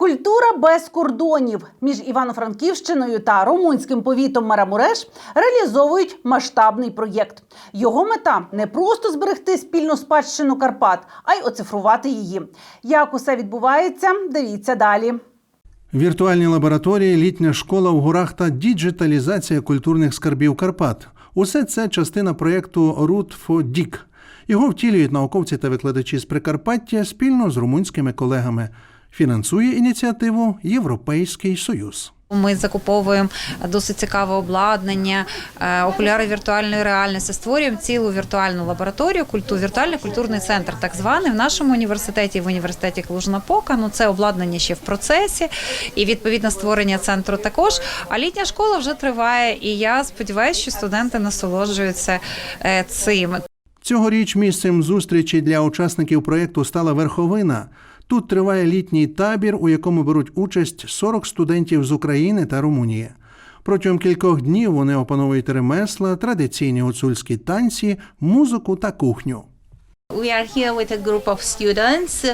Культура без кордонів між Івано-Франківщиною та румунським повітом Марамуреш реалізовують масштабний проєкт. Його мета не просто зберегти спільну спадщину Карпат, а й оцифрувати її. Як усе відбувається, дивіться далі. Віртуальні лабораторії, літня школа в горах та діджиталізація культурних скарбів Карпат. Усе це частина проєкту Root for DIC. Його втілюють науковці та викладачі з Прикарпаття спільно з румунськими колегами. Фінансує ініціативу Європейський Союз. Ми закуповуємо досить цікаве обладнання, е, окуляри віртуальної реальності. Створюємо цілу віртуальну лабораторію, культу, віртуальний культурний центр, так званий в нашому університеті, в університеті Клужна-Пока. Ну це обладнання ще в процесі, і відповідно створення центру також. А літня школа вже триває, і я сподіваюся, що студенти насолоджуються е, цим. Цьогоріч місцем зустрічі для учасників проєкту стала верховина. Тут триває літній табір, у якому беруть участь 40 студентів з України та Румунії. Протягом кількох днів вони опановують ремесла, традиційні гуцульські танці, музику та кухню.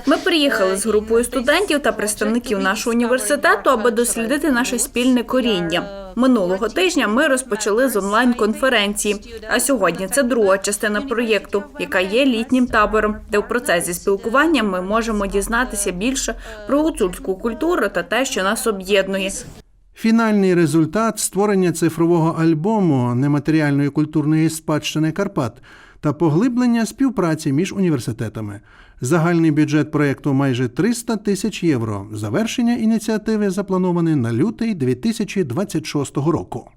Ми приїхали з групою студентів та представників нашого університету, аби дослідити наше спільне коріння. Минулого тижня ми розпочали з онлайн-конференції. А сьогодні це друга частина проєкту, яка є літнім табором, де в процесі спілкування ми можемо дізнатися більше про гуцульську культуру та те, що нас об'єднує. Фінальний результат створення цифрового альбому нематеріальної культурної спадщини Карпат та поглиблення співпраці між університетами. Загальний бюджет проєкту майже 300 тисяч євро. Завершення ініціативи заплановане на лютий 2026 року.